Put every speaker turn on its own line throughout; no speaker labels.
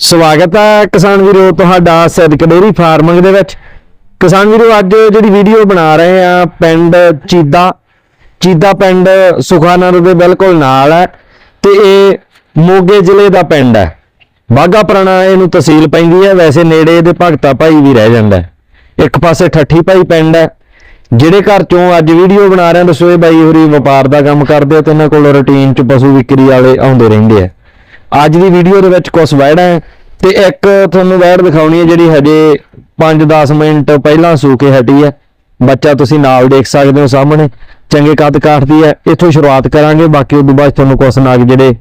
ਸਵਾਗਤ ਹੈ ਕਿਸਾਨ ਵੀਰੋ, ਤੁਹਾਡਾ ਸੈਦਕ ਡੇਰੀ ਫਾਰਮਿੰਗ ਦੇ ਵਿੱਚ। ਕਿਸਾਨ ਵੀਰੋ, ਅੱਜ ਜਿਹੜੀ ਵੀਡੀਓ ਬਣਾ ਰਹੇ ਆ, ਪਿੰਡ ਚੀਦਾ ਚੀਦਾ ਪਿੰਡ ਸੁਖਾਨੰਦ ਦੇ ਬਿਲਕੁਲ ਨਾਲ ਹੈ ਤੇ ਇਹ ਮੋਗੇ ਜ਼ਿਲ੍ਹੇ ਦਾ ਪਿੰਡ ਹੈ। ਬਾਗਾ ਪੁਰਾਣਾ ਇਹਨੂੰ ਤਹਿਸੀਲ ਪੈਂਦੀ ਹੈ, ਵੈਸੇ ਨੇੜੇ ਇਹਦੇ ਭਗਤਾ ਭਾਈ ਵੀ ਰਹਿ ਜਾਂਦਾ ਇੱਕ ਪਾਸੇ ਠੱਠੀ ਭਾਈ ਪਿੰਡ ਹੈ, ਜਿਹੜੇ ਘਰ ਚੋਂ ਅੱਜ ਵੀਡੀਓ ਬਣਾ ਰਹੇ ਆ, ਦੱਸੋ ਇਹ ਬਾਈ ਹੋਰੀ ਵਪਾਰ ਦਾ ਕੰਮ ਕਰਦੇ ਆ ਤੇ ਇਹਨਾਂ ਕੋਲ ਰੁਟੀਨ ਚ ਪਸ਼ੂ ਵਿਕਰੀ ਵਾਲੇ ਆਉਂਦੇ ਰਹਿੰਦੇ ਆ। ਅੱਜ ਦੀ ਵੀਡੀਓ ਦੇ ਵਿੱਚ ਕੁਝ ਵੈੜਾਂ ਹੈ ਤੇ ਇੱਕ ਤੁਹਾਨੂੰ ਵੈੜ ਦਿਖਾਉਣੀ ਹੈ ਜਿਹੜੀ ਹਜੇ 5-10 ਮਿੰਟ ਪਹਿਲਾਂ ਸੂ ਕੇ ਹਟੀ ਹੈ। ਬੱਚਾ ਤੁਸੀਂ ਨਾਲ ਦੇਖ ਸਕਦੇ ਹੋ ਸਾਹਮਣੇ। ਚੰਗੇ ਕੱਦ ਕਾਠਦੀ ਹੈ ਇੱਥੋਂ ਸ਼ੁਰੂਆਤ ਕਰਾਂਗੇ ਬਾਕੀ ਉਦੋਂ ਬਾਅਦ ਤੁਹਾਨੂੰ ਕੁਝ ਨਾਗ ਜਿਹੜੇ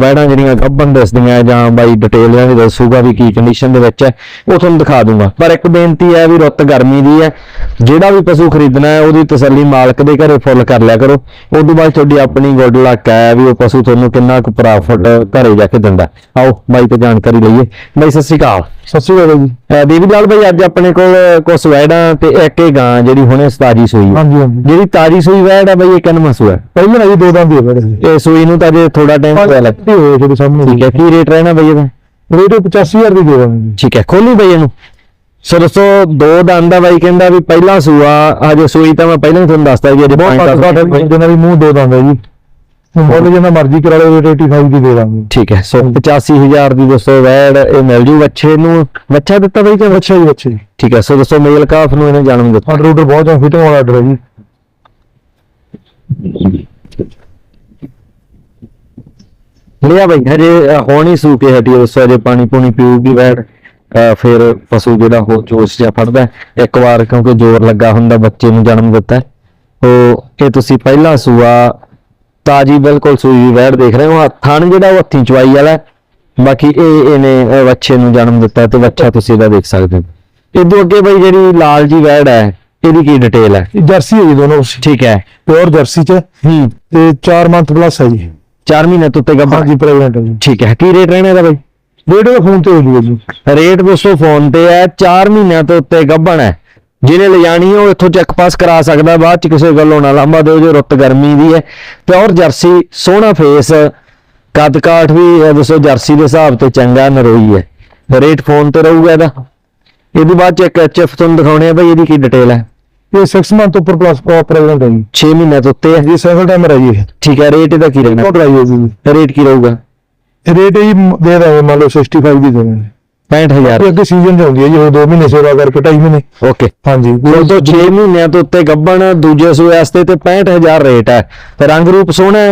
ਵੈੜਾਂ ਜਿਹੜੀਆਂ ਗੱਭਣ ਦੱਸਦੀਆਂ ਜਾਂ ਬਾਈ ਡਿਟੇਲ ਦੀ ਦੱਸੂਗਾ ਵੀ ਕੀ ਕੰਡੀਸ਼ਨ ਦੇ ਵਿੱਚ ਹੈ ਉਹ ਤੁਹਾਨੂੰ ਦਿਖਾ ਦੂੰਗਾ। ਪਰ ਇੱਕ ਬੇਨਤੀ ਹੈ ਵੀ ਰੁੱਤ ਗਰਮੀ ਦੀ ਹੈ ਜਿਹੜਾ ਵੀ ਪਸ਼ੂ ਖਰੀਦਣਾ ਹੈ ਉਹਦੀ ਤਸੱਲੀ ਮਾਲਕ ਦੇ ਘਰੇ ਫੁੱਲ ਕਰ ਲਿਆ ਕਰੋ। ਉਦੋਂ ਬਾਅਦ ਤੁਹਾਡੀ ਆਪਣੀ ਗੁੱਡ ਲੱਕ ਹੈ ਵੀ ਉਹ ਪਸ਼ੂ ਤੁਹਾਨੂੰ ਕਿੰਨਾ ਕੁ ਪ੍ਰੋਫਿਟ ਘਰੇ ਜਾ ਕੇ ਦਿੰਦਾ ਆਓ ਬਾਈ ਤੋਂ ਜਾਣਕਾਰੀ ਲਈਏ। ਬਾਈ ਸਤਿ ਸ਼੍ਰੀ ਅਕਾਲ।
ਸਤਿ ਸ਼੍ਰੀ ਅਕਾਲ ਜੀ।
ਦੇਵੀ ਲਾਲ ਬਾਈ ਅੱਜ ਆਪਣੇ ਕੋਲ ਕੁਝ ਵੈੜਾਂ ਤੇ ਇੱਕ ਹੀ ਗਾਂ ਜਿਹੜੀ ਹੁਣੇ ਤਾਜੀ ਸੂਈ ਹੈ।
ਹਾਂਜੀ ਹਾਂਜੀ।
ਜਿਹੜੀ ਤਾਜੀ ਸੂਈ ਵੈੜ ਹੈ ਬਾਈ ਇਹ ਕਿੰਨਾ ਸੂਆ ਹੈ
ਪਹਿਲਾਂ ਜੀ ਦੋ ਦੰਦ ਹੀ ਬੜੇ ਸੀ।
ਇਹ ਸੂਈ ਨੂੰ ਤਾਂ ਜੇ ਥੋੜਾ ਟਾਈਮ ਹੋਇਆ ਲੱਗ
ਹੋਏ ਜਿਹੜੇ ਸਾਹਮਣੇ।
ਠੀਕ ਹੈ ਕੀ ਰੇਟ ਰਹਿਣਾ ਬਾਈ ਇਹਦਾ?
ਰੇਟ 85000 ਦੀ ਦੇ ਦਾਂਗੇ ਜੀ।
ਠੀਕ ਹੈ ਖੋਲੀ ਬਾਈ ਇਹਨੂੰ। ਸੋ ਦੋਸਤੋ ਦੋ ਦੰਦ ਦਾ ਬਾਈ ਕਹਿੰਦਾ ਵੀ ਪਹਿਲਾ ਸੂਆ ਹਜੇ ਸੂਈ ਤਾਂ ਮੈਂ ਪਹਿਲਾਂ ਹੀ ਤੁਹਾਨੂੰ ਦੱਸਤਾ ਵੀ ਅਜੇ
ਬਹੁਤ ਘੱਟ ਘੱਟ
ਮਿੰਟ
ਜਿਹਨਾਂ ਦੀ ਮੂੰਹ ਦੋ ਦੰਦ ਹੈ ਜੀ। ਮੁੱਲ ਜਿੰਨਾ ਮਰਜ਼ੀ ਕਰਾ ਲਓ ਰੇਟ 85 ਦੀ ਦੇ ਦਾਂਗੇ।
ਠੀਕ ਹੈ ਸੋ 85000 ਦੀ ਦੋਸਤੋ ਵੈੜ ਇਹ ਮਿਲ ਜੂ ਬੱਚੇ ਨੂੰ। ਬੱਚਾ ਦਿੱਤਾ ਬਾਈ ਕਿ
ਅੱਛਾ ਜੀ ਬੱਚੇ ਜੀ
ਠੀਕ ਹੈ ਸੋ ਦੋਸਤੋ ਮੇਲ ਕਾਫ ਨੂੰ ਇਹਨੇ ਜਨਮ ਦਿੱਤਾ।
ਆਰਡਰ ਬਹੁਤ ਜ਼ਿਆਦਾ ਫਿਟਿੰਗ ਵਾਲਾ ਆਰਡਰ ਹੈ ਜੀ।
ਲਿਆ ਬਾਈ ਹਜੇ ਅ, ਹੁਣ ਹਟੀ ਹੈ, ਦੋਸਤੋ ਪਾਣੀ ਪੂਣੀ ਪੀਊਗੀ ਵੈੜ ਫਿਰ ਪਸ਼ੂ ਜਿਹੜਾ ਹੋ ਜੋਸ਼ ਜਿਹਾ ਫੜਦਾ ਇੱਕ ਵਾਰ ਕਿਉਂਕਿ ਜ਼ੋਰ ਲੱਗਾ ਹੁੰਦਾ ਬੱਚੇ ਨੂੰ ਜਨਮ ਦਿੱਤਾ ਉਹ ਇਹ ਤੁਸੀਂ ਪਹਿਲਾ ਸੂਆ ਤਾਜੀ ਬਿਲਕੁਲ ਸੂਈ ਹੋਈ ਵੈੜ ਦੇਖ ਰਹੇ ਹੋ। ਥਣ ਜਿਹੜਾ ਉਹ ਹੱਥੀਂ ਚਵਾਈ ਵਾਲਾ ਬਾਕੀ ਇਹ ਇਹਨੇ ਅ, ਬੱਚੇ ਨੂੰ ਜਨਮ ਦਿੱਤਾ ਤੇ ਬੱਚਾ ਤੁਸੀਂ ਇਹਦਾ ਦੇਖ ਸਕਦੇ ਹੋ। ਇਦੋਂ ਅੱਗੇ ਬਈ ਜਿਹੜੀ ਲਾਲ ਜੀ ਵੈੜ ਹੈ ਇਹਦੀ ਕੀ ਡਿਟੇਲ ਹੈ?
ਇਹ ਜਰਸੀ ਹੈ ਜੀ ਦੋਨੋਂ
ਠੀਕ ਹੈ।
ਪਿਓਰ ਜਰਸੀ ਚ
ਹੂੰ।
ਤੇ 4 ਮੰਥ ਪਲੱਸ ਹੈ ਜੀ।
4 ਮਹੀਨੇ ਤੋਂ ਉੱਤੇ ਗੱਭਾ
ਹਾਂਜੀ ਪ੍ਰੈਗਨੈਂਟ ਹੈ ਜੀ।
ਠੀਕ ਹੈ। ਕੀ ਰੇਟ ਰਹਿਣਾ ਇਹਦਾ ਬਾਈ?
ਰੇਟ ਦਾ ਫੋਨ ਤੇ ਹੋ ਜੂਗਾ ਜੀ।
ਰੇਟ ਦੋਸਤੋ ਫੋਨ ਤੇ ਹੈ। 4 ਮਹੀਨਿਆਂ ਤੋਂ ਉੱਤੇ ਗੱਭਣ ਹੈ। ਜਿਹਨੇ ਲਿਜਾਣੀ ਹੈ ਉਹ ਇੱਥੋਂ ਚੈੱਕ ਪਾਸ ਕਰਾ ਸਕਦਾ ਬਾਅਦ ਚ ਕਿਸੇ ਗੱਲੋਂ ਨਾ ਲਾਂਭਾ ਦਿਓ ਜੋ ਰੁੱਤ ਗਰਮੀ ਦੀ ਹੈ। ਪਿਓਰ ਜਰਸੀ ਸੋਹਣਾ ਫੇਸ ਕੱਦ ਕਾਠ ਵੀ ਦੋਸਤੋ ਜਰਸੀ ਦੇ ਹਿਸਾਬ ਤੇ ਚੰਗਾ ਨਰੋਈ ਹੈ। ਰੇਟ ਫੋਨ ਤੇ ਰਹੂਗਾ ਇਹਦਾ। ਇਹਦੇ ਬਾਅਦ ਚ ਇੱਕ ਐਚਐਫ ਤੁਹਾਨੂੰ ਦਿਖਾਉਣੇ ਆ ਬਈ ਇਹਦੀ ਕੀ ਡਿਟੇਲ ਹੈ।
ਇਹ 6 ਮੰਥ ਉੱਪਰ ਪਲੱਸ ਪ੍ਰੈਗਨੈਂਟ ਹੈ ਜੀ।
6 ਮਹੀਨਿਆਂ ਤੋਂ ਉੱਤੇ ਹੈ?
ਇਹ ਸਾਈਕਲ ਟਾਈਮਰ ਹੈ ਜੀ ਇਹ।
ਠੀਕ ਹੈ ਰੇਟ ਇਹਦਾ ਕੀ ਰਹਿਣਾ?
ਰਾਈ ਹੈ ਜੀ।
ਰੇਟ ਕੀ ਰਹੂਗਾ?
ਇਹ ਰੇਟ ਹੀ ਦੇ ਦਾਂਗੇ ਮੰਨ ਲਓ 65 ਦੀ ਦੇ ਦਾਂਗੇ
65000
ਇਹ ਅੱਗੇ ਸੀਜ਼ਨ ਚ ਹੁੰਦੀ ਹੈ ਜੀ ਉਹ 2 ਮਹੀਨੇ ਸੇਵਾ ਕਰਕੇ 2.5 ਮਹੀਨੇ।
ਓਕੇ
ਹਾਂਜੀ।
ਉਹ ਤੋਂ 6 ਮਹੀਨਿਆਂ ਤੋਂ ਉੱਤੇ ਗੱਬਣ ਦੂਜੇ ਸੂਏ ਵਾਸਤੇ ਤੇ 65000 ਰੇਟ ਹੈ। ਤੇ ਰੰਗ ਰੂਪ ਸੋਹਣਾ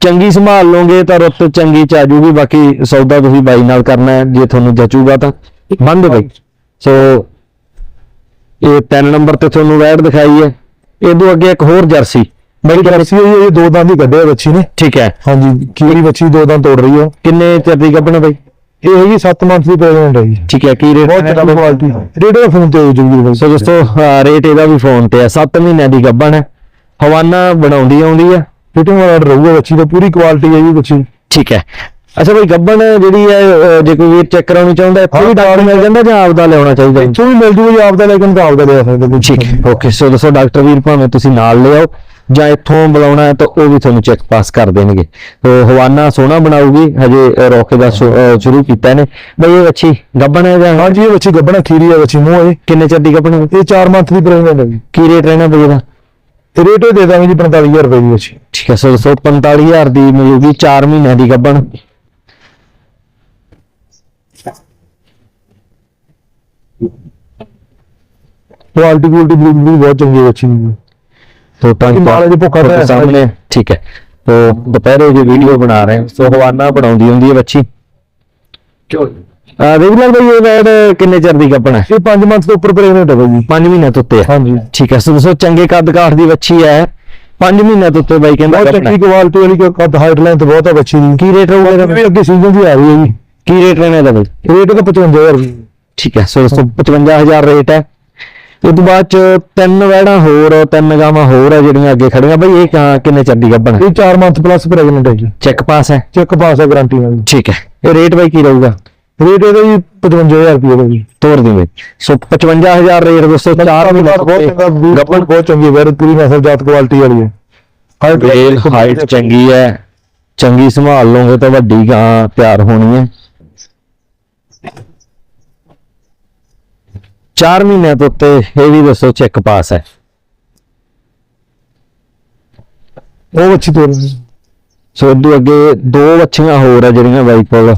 ਚੰਗੀ ਸੰਭਾਲ ਲਓਗੇ ਤਾਂ ਰੁੱਤ ਚੰਗੀ ਚ ਆ ਜੂਗੀ ਬਾਕੀ ਸੌਦਾ ਤੁਸੀਂ ਬਾਈ ਨਾਲ ਕਰਨਾ ਜੇ ਤੁਹਾਨੂੰ ਜਚੂਗਾ ਤਾਂ। ਬੰਦ ਬਾਈ। ਸੋ ਇਹ ਤਿੰਨ ਨੰਬਰ ਤੇ ਤੁਹਾਨੂੰ ਵੈਡ ਦਿਖਾਈ ਹੈ। ਇਹਦੋਂ ਅੱਗੇ ਇੱਕ ਹੋਰ ਜਰਸੀ।
ਬੜੀ ਜਰਸੀ ਹੈ ਜੀ, ਇਹ ਦੋ ਦੰਦ ਹੀ ਕੱਢਿਆ ਬੱਚੀ ਨੇ।
ਠੀਕ ਹੈ।
ਹਾਂਜੀ ਕੀਰੀ ਬੱਚੀ ਦੋ ਦੰਦ ਤੋੜ ਰਹੀ ਹੈ
ਕਿੰਨੇ ਚਿਰ ਦੀ ਗੱਬਣ ਬਾਈ?
ਇਹ ਹੈਗੀ 7 ਮੰਥ ਦੀ ਪ੍ਰੈਗਨੈਂਟ ਹੈ ਜੀ।
ਠੀਕ ਹੈ ਕੀ ਰੇਟ
ਬਹੁਤ ਚੰਗੀ ਕੁਆਲਿਟੀ ਰੇਟ ਦਾ ਫੋਨ ਤੇ ਹੋ ਜੂਗੀ ਬਈ।
ਸੋ ਦੋਸਤੋ ਰੇਟ ਇਹਦਾ ਵੀ ਫੋਨ ਤੇ ਹੈ। 7 ਮਹੀਨਿਆਂ ਦੀ ਗੱਬਣ ਹੈ। ਹਵਾਨਾ ਬਣਾਉਂਦੀ ਆਉਂਦੀ ਹੈ।
ਫਿਟਿੰਗ ਵਾਲਾ ਆਰਡਰ ਰਹੂਗਾ ਬੱਚੀ ਦਾ ਪੂਰੀ ਕੁਆਲਿਟੀ ਹੈ ਜੀ ਬੱਚੀ।
ਠੀਕ ਹੈ। ਅੱਛਾ ਬਈ ਗੱਬਣ ਜਿਹੜੀ ਹੈ ਜੇ ਕੋਈ ਵੀਰ ਚੈੱਕ ਕਰਾਉਣੀ ਚਾਹੁੰਦਾ ਇੱਥੇ ਵੀ
ਹਾਂ,
ਡਾਕਟਰ ਮਿਲ ਜਾਂਦਾ ਜਾਂ ਆਪਦਾ ਲਿਆਉਣਾ ਚਾਹੀਦਾ? ਹੈ?
ਇੱਥੋਂ ਵੀ ਮਿਲ ਜੂਗਾ ਜੀ ਆਪਦਾ ਲੇਕਿਨ ਤਾਂ ਆਪਦਾ ਲਿਆ ਸਕਦੇ ਜੀ
ਠੀਕ ਹੈ ਓਕੇ ਸੋ ਦੱਸੋ ਡਾਕਟਰ ਵੀਰ ਭਾਵੇਂ ਤੁਸੀਂ ਨਾਲ ਲਿਆਓ ਜਾਂ ਇੱਥੋਂ ਬੁਲਾਉਣਾ ਹੈ ਤਾਂ ਉਹ ਵੀ ਤੁਹਾਨੂੰ ਚੈੱਕ ਪਾਸ ਕਰ ਦੇਣਗੇ। ਤੋ ਹਵਾਨਾ ਸੋਹਣਾ ਬਣਾਉਗੀ ਹਜੇ ਰੋਕੇ ਦਾ ਸ਼ੁਰੂ ਕੀਤਾ ਨੇ। ਬਈ ਇਹ ਅੱਛੀ ਗੱਬਣ ਹੈ ਜਾਂ
ਹਾਂਜੀ ਇਹ ਬੱਚੀ ਗੱਬਣਾ ਖੀਰੀ ਹੈ ਬੱਚੀ ਮੂੰਹ ਹੈ।
ਕਿੰਨੇ ਚਿਰ ਦੀ ਗੱਬਣ ਹੈ?
ਇਹ 4 ਮੰਥ ਦੀ ਪ੍ਰੈਗਨੈਂਟ ਹੈ
ਕੀ ਰੇਟ ਰਹਿਣਾ ਬਈ ਇਹਦਾ?
ਇਹ ਰੇਟ ਦੇ ਦਾਂਗੇ ਜੀ 45000 ਰੁਪਏ ਦੀ ਬੱਚੀ
ਠੀਕ ਹੈ ਸੋ ਦੱਸੋ 45000 ਦੀ ਮਿਲੂਗੀ 4 ਮਹੀਨਿਆਂ ਦੀ ਗੱਬਣ।
ਕੁਆਲਿਟੀ ਕੁਆਲਿਟੀ ਬਿਲਕੁਲ ਬਹੁਤ ਚੰਗੀ ਹੈ ਬੱਚੀ ਦੀ
तो पंच
ਮਾਲ ਅਜੇ ਭੁੱਖਾ
ਤੁਹਾਡੇ
ਪਿਆ
ਸਾਹਮਣੇ ਠੀਕ ਹੈ तो ਦੁਪਹਿਰੇ ਜੋ ਵੀਡੀਓ ਬਣਾ ਰਹੇ ਹਾਂ ਸੋ ਹਵਾਨਾ ਬਣਾਉਂਦੀ ਹੁੰਦੀ ਹੈ ਬੱਚੀ ਆ ਦੇਖ ਲੈ ਬਈ ਇਹ ਵੈਡ ਕਿੰਨੇ ਚਿਰ ਦੀ ਕੱਪਣਾ
ਇਹ 5 ਮੰਥ ਤੋਂ ਉੱਪਰ ਪ੍ਰੈਗਨੈਂਟ ਹੈ ਬਾਈ ਜੀ
5 ਮਹੀਨੇ ਤੋਂ ਉੱਤੇ ਹੈ
ਹਾਂਜੀ
ਠੀਕ ਹੈ ਸੋ ਦੱਸੋ ਚੰਗੇ ਕੱਦ ਕਾਠ ਦੀ ਬੱਚੀ ਹੈ 5 ਮਹੀਨੇ ਤੋਂ ਉੱਤੇ ਬਾਈ ਕਹਿੰਦਾ
ਬਹੁਤ
ਕੱਪਣਾ
ਚੰਗੀ ਕੁਆਲਿਟੀ ਵਾਲੀ ਕੱਦ ਹਾਈਟ ਲੈਂਥ ਬਹੁਤ ਹੈ ਬੱਚੀ ਦੀ
ਕੀ ਰੇਟ ਰਹੂਗਾ ਇਹਦਾ
ਇਹ ਵੀ ਅੱਗੇ ਸੀਜ਼ਨ ਦੀ ਆ ਰਹੀ ਹੈ ਜੀ
ਕੀ ਰੇਟ ਰਹਿਣਾ ਇਹਦਾ ਬਾਈ
ਰੇਟ ਦਾ 55000 ਰੁਪਏ
ਠੀਕ ਹੈ ਸੋ ਦੋਸਤੋ 55000 ਰੇਟ ਹੈ ਇਹ ਤੋਂ ਬਾਅਦ ਚ ਤਿੰਨ ਵੈੜਾਂ ਹੋਰ ਤਿੰਨ ਗਾਵਾਂ ਹੋਰ ਆ ਜਿਹੜੀਆਂ ਅੱਗੇ ਖੜੀਆਂ। ਬਈ ਇਹ ਕਾਂ- ਕਿੰਨੇ ਚਿਰ ਦੀ ਗੱਭਣ?
ਇਹ 4 ਮੰਥ ਪਲੱਸ ਪ੍ਰੈਗਨੈਂਟ ਹੈ ਜੀ।
ਚੈੱਕ ਪਾਸ ਹੈ?
ਚੈੱਕ ਪਾਸ ਹੈ ਗਾਰੰਟੀ ਨਾਲ
ਠੀਕ ਹੈ। ਇਹ ਰੇਟ ਬਾਈ ਕੀ ਰਹੂਗਾ?
ਰੇਟ ਇਹਦਾ ਜੀ 55000 ਰੁਪਏ ਦਾ ਜੀ।
ਤੋਰ ਦਿੰਦੇ ਸੋ 55000 ਰੇਟ ਦੋਸਤੋ 4 ਮਹੀਨੇ
ਬਹੁਤ ਚੰਗਾ ਗੱਪਣ ਬਹੁਤ ਚੰਗੀ ਵੈਰ ਪੂਰੀ ਨਸਲ ਜਾਤ ਕੁਆਲਿਟੀ ਵਾਲੀ ਹੈ। ਹਾਈਟ
ਚੰਗੀ ਹੈ। ਚੰਗੀ ਸੰਭਾਲ ਲਓਗੇ ਤਾਂ ਵੱਡੀ ਗਾਂ ਤਿਆਰ ਹੋਣੀ ਹੈ। 4 ਮਹੀਨਿਆਂ ਤੋਂ ਉੱਤੇ ਇਹ ਵੀ ਦੱਸੋ ਚੈੱਕ ਪਾਸ ਹੈ।
ਉਹ ਬੱਚੀ ਤੋਰ
ਸੋ ਇਦੋਂ ਅੱਗੇ ਦੋ ਵੱਛੀਆਂ ਹੋਰ ਆ ਜਿਹੜੀਆਂ ਬਾਈ ਕੋਲ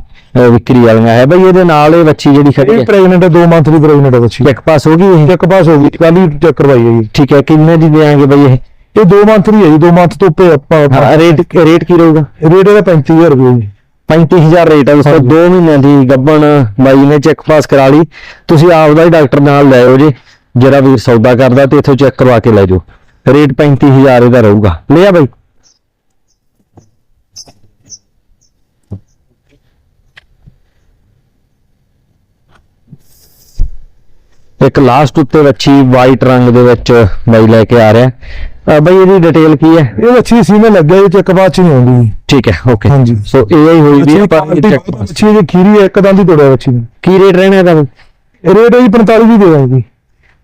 ਵਿਕਰੀ ਵਾਲੀਆਂ ਹੈ। ਬਈ ਇਹਦੇ ਨਾਲ ਇਹ ਵੱਛੀ ਜਿਹੜੀ ਖੜੀ ਹੈ।
ਪ੍ਰੈਗਨੈਂਟ ਹੈ 2 ਮੰਥ ਦੀ ਪ੍ਰੈਗਨੈਂਟ ਹੈ ਬੱਚੀ।
ਚੈੱਕ ਪਾਸ ਹੋ ਗਈ ਇਹ?
ਚੈੱਕ ਪਾਸ ਹੋ ਗਈ ਕੱਲ ਹੀ ਚੈੱਕ ਕਰਵਾਈ ਹੈ ਜੀ।
ਠੀਕ ਹੈ ਕਿੰਨੇ ਦੀ ਦੇਾਂਗੇ ਬਈ ਇਹ?
ਇਹ 2 ਮੰਥ ਦੀ ਹੈ ਜੀ 2 ਮੰਥ ਤੋਂ ਉੱਪਰ ਆਪਾਂ
ਰੇਟ ਰੇਟ ਕੀ ਰਹੂਗਾ?
ਰੇਟ ਇਹਦਾ 35000 ਰੁਪਏ ਜੀ।
35000 ਰੇਟ ਹੈ ਦੋਸਤੋ
ਹਾਂਜੀ।
2 ਮਹੀਨਿਆਂ ਦੀ ਗੱਬਣ ਬਾਈ ਨੇ ਚੈੱਕ ਪਾਸ ਕਰਾ ਲਈ। ਤੁਸੀਂ ਆਪਦਾ ਹੀ ਡਾਕਟਰ ਨਾਲ ਲੈ ਆਓ ਜੀ ਜਿਹੜਾ ਵੀਰ ਸੌਦਾ ਕਰਦਾ ਤੇ ਇੱਥੋਂ ਚੈੱਕ ਕਰਵਾ ਕੇ ਲੈ ਜਾਓ। ਰੇਟ 35000 ਇਹਦਾ ਰਹੂਗਾ। ਲਿਆ ਬਾਈ। ਇੱਕ ਲਾਸਟ ਉੱਤੇ ਵੱਛੀ ਵਾਈਟ ਰੰਗ ਦੇ ਵਿੱਚ ਬਾਈ ਲੈ ਕੇ ਆ ਰਿਹਾ ਬਾਈ ਇਹਦੀ ਡਿਟੇਲ ਕੀ ਹੈ?
ਇਹ ਬੱਚੀ ਸੀਮੇ ਲੱਗਿਆ ਜੀ ਚੈੱਕ ਪਾਸ ਚ ਨਹੀਂ ਆਉਂਦੀ।
ਠੀਕ ਹੈ ਓਕੇ
ਹਾਂਜੀ।
ਸੋ ਇਹ ਹੀ ਹੋਈ ਵੀ check pass।
ਬੱਚੀ ਦੀ ਖੀਰੀ ਇੱਕ ਦੰਦ ਹੀ ਤੋੜਿਆ ਬੱਚੀ ਨੇ।
ਕੀ ਰੇਟ ਰਹਿਣਾ ਇਹਦਾ?
ਰੇਟ ਹੈ ਜੀ 45 ਦੀ ਦੇ ਦਾਂਗੇ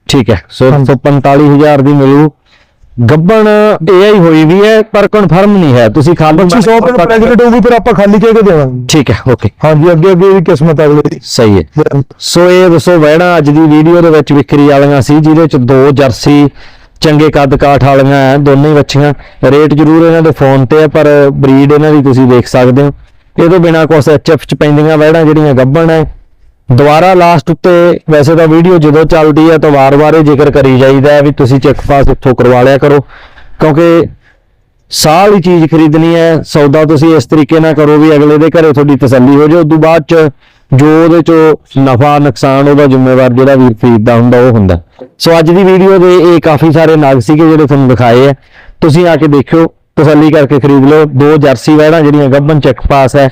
ਠੀਕ ਹੈ। ਸੋ 45000 ਦੀ ਮਿਲੂ। ਗੱਬਣ AI ਹੋਈ ਵੀ ਹੈ ਪਰ ਕਨਫਰਮ ਨਹੀਂ ਹੈ। ਤੁਸੀਂ ਖਾਲੀ
ਬੱਚੀ 100 ਦਿਨ ਪ੍ਰੈਗਨੈਂਟ ਹੋਊਗੀ ਫਿਰ ਆਪਾਂ ਖਾਲੀ ਕਹਿ ਕੇ ਦੇਵਾਂਗੇ।
ਠੀਕ ਹੈ ਓਕੇ
ਹਾਂਜੀ ਅੱਗੇ ਅੱਗੇ ਦੀ ਕਿਸਮਤ ਅਗਲੇ ਦੀ
ਸਹੀ ਹੈ। ਸੋ ਇਹ ਦੱਸੋ ਵਹਿਣਾ ਅੱਜ ਦੀ ਵੀਡੀਓ ਦੇ ਵਿੱਚ ਵਿਕਰੀ ਵਾਲੀਆਂ ਸੀ ਜਿਹਦੇ ਚ ਦੋ ਜਰਸੀ ਚੰਗੇ ਕੱਦ ਕਾਠ ਵਾਲੀਆਂ ਹੈ ਦੋਨੇ ਹੀ ਬੱਚੀਆਂ ਰੇਟ ਜ਼ਰੂਰ ਇਹਨਾਂ ਦੇ ਫੋਨ ਤੇ ਹੈ ਪਰ ਬਰੀਡ ਇਹਨਾਂ ਦੀ ਤੁਸੀਂ ਦੇਖ ਸਕਦੇ ਹੋ। ਇਹ ਤੋਂ ਬਿਨਾ ਕੁਛ ਐਚਐਫ ਚ ਪੈਂਦੀਆਂ ਵਹਿਣਾ ਜਿਹੜੀਆਂ ਗੱਬਣ ਹੈ ਦੁਬਾਰਾ ਲਾਸਟ ਉੱਤੇ ਵੈਸੇ ਤਾਂ ਵੀਡੀਓ ਜਦੋਂ ਚੱਲਦੀ ਹੈ ਤਾਂ ਵਾਰ-ਵਾਰ ਇਹ ਜ਼ਿਕਰ ਕਰੀ ਜਾਈਦਾ ਵੀ ਤੁਸੀਂ ਚੈੱਕ ਪਾਸ ਇੱਥੋਂ ਕਰਵਾ ਲਿਆ ਕਰੋ। ਕਿਉਂਕਿ ਸਾਲ ਹੀ ਚੀਜ਼ ਖਰੀਦਣੀ ਹੈ, ਸੌਦਾ ਤੁਸੀਂ ਇਸ ਤਰੀਕੇ ਨਾਲ ਕਰੋ ਵੀ ਅਗਲੇ ਦੇ ਘਰੇ ਤੁਹਾਡੀ ਤਸੱਲੀ ਹੋ ਜਾਏ, ਉਦੋਂ ਬਾਅਦ ਚ ਜੋ ਉਹਦੇ ਚੋਂ ਨਫਾ, ਨੁਕਸਾਨ ਉਹਦਾ ਜ਼ਿੰਮੇਵਾਰ ਜਿਹੜਾ ਵੀਰ ਖਰੀਦਦਾ ਹੁੰਦਾ ਉਹ ਹੁੰਦਾ। ਸੋ ਅੱਜ ਦੀ ਵੀਡੀਓ ਦੇ ਇਹ ਕਾਫੀ ਸਾਰੇ ਨਗ ਸੀਗੇ ਜਿਹੜੇ ਤੁਹਾਨੂੰ ਦਿਖਾਏ ਆ। ਤੁਸੀਂ ਆ ਕੇ ਦੇਖਿਓ, ਤਸੱਲੀ ਕਰਕੇ ਖਰੀਦ ਲਓ। ਦੋ ਜਰਸੀ ਵੈੜਾਂ ਜਿਹੜੀਆਂ ਗੱਬਨ ਚੈੱਕ ਪਾਸ ਹੈ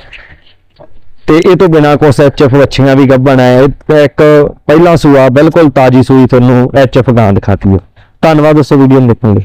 ਤੇ ਇਹ ਤੋਂ ਬਿਨਾ ਕੁਛ ਐਚਐਫ ਵੱਛੀਆਂ ਵੀ ਗੱਭਣ ਹੈ ਇਹ ਇੱਕ ਪਹਿਲਾ ਸੂਆ, ਬਿਲਕੁਲ ਤਾਜੀ ਸੂਈ ਤੁਹਾਨੂੰ ਐਚਐਫ ਗਾਂ ਦਿਖਾਤੀ ਹੈ। ਧੰਨਵਾਦ, ਉਸ ਵੀਡੀਓ ਨੂੰ ਦੇਖਣ ਲਈ